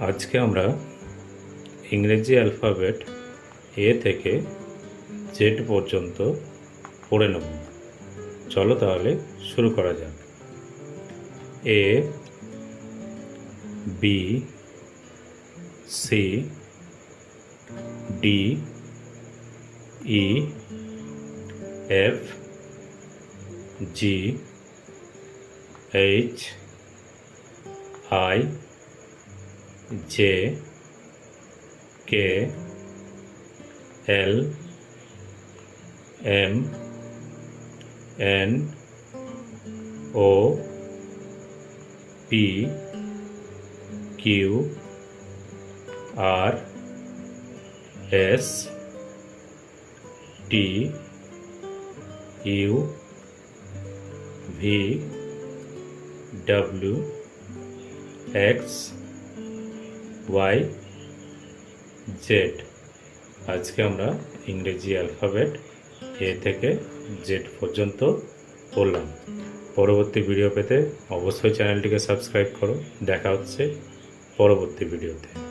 আজকে আমরা ইংরেজি অ্যালফাবেট এ থেকে জেড পর্যন্ত পড়ে নেব। চলো তাহলে শুরু করা যাক। A, B, C, D, E, F, G, H, I J K L M N O P Q R S T U V W X Y Z আজকে আমরা ইংরেজি অ্যালফাবেট এ থেকে জেড পর্যন্ত পড়লাম। পরবর্তী ভিডিও পেতে অবশ্যই চ্যানেলটিকে সাবস্ক্রাইব করো। দেখা হচ্ছে পরবর্তী ভিডিওতে